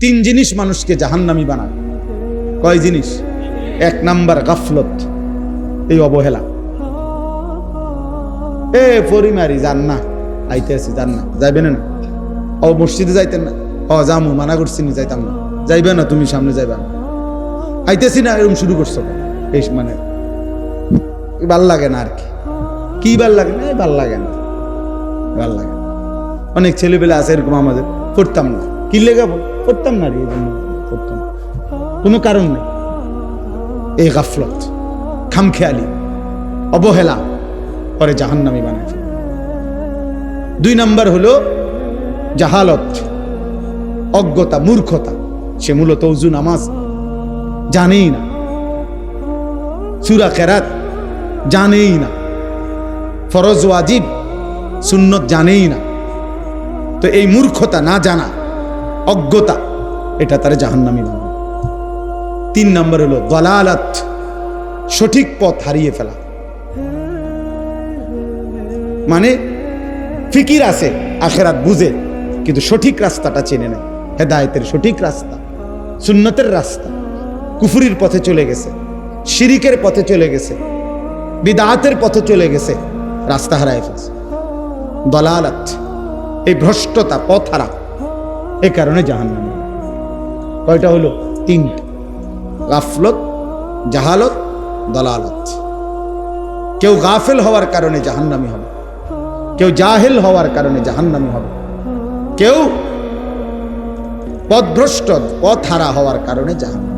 তিন জিনিস মানুষকে জাহান্নামি বানায়। কয় জিনিস? এক নাম্বার গাফলত, এই অবহেলা। এ পরিমারি যান না আইতে আছি যান না যাইবেন না? ও মসজিদে যাইতেন না? ও জামু মানা করছি নি, যাইতাম না। যাইবে না, তুমি সামনে যাইবা না। আইতেছি না, এরকম শুরু করছ এই মানে ভালো লাগে না আর কি। কি ভালো লাগে না? ভালো লাগে না। ভালো লাগে। অনেক ছেলেপেলে আছে এরকম আমাদের, পড়তাম না। কি লেগে পড়তাম না রে পড়তাম কোনো কারণ নেই। এই গাফলত, খামখেয়ালি, অবহেলা, পরে জাহান্নামি বানায়। দুই নাম্বার হলো জাহালত, অজ্ঞতা, মূর্খতা। সে মূলত উজু, নামাজ জানেই না। সুরা কেরাত জানেই না। ফরজ, ওয়াজিব, সুন্নত জানেই না। তো এই মূর্খতা না জানা অজ্ঞতা, এটা তার জাহান্নামি বানায়। তিন নম্বর হলো দলালাত, সঠিক পথ হারিয়ে ফেলা। মানে ফিকির আছে, আখেরাত বুঝে, কিন্তু সঠিক রাস্তাটা চেনে নেয়। হেদায়েতের সঠিক রাস্তা, সুন্নতের রাস্তা। কুফুরির পথে চলে গেছে, শিরিকের পথে চলে গেছে, বিদাতের পথে চলে গেছে, রাস্তা হারায় ফেলছে। দলালাত, এই ভ্রষ্টতা, পথ হারা। এ কারণে জাহান্নাম। কয়টা হলো? তিনটা। গাফলত, জাহালত, দলালত। কেউ গাফেল হওয়ার কারণে জাহান্নামি হবে। কেউ জাহেল হওয়ার কারণে জাহান্নামি হবে। কেউ পথভ্রষ্ট পথ হারা হওয়ার কারণে জাহান্ন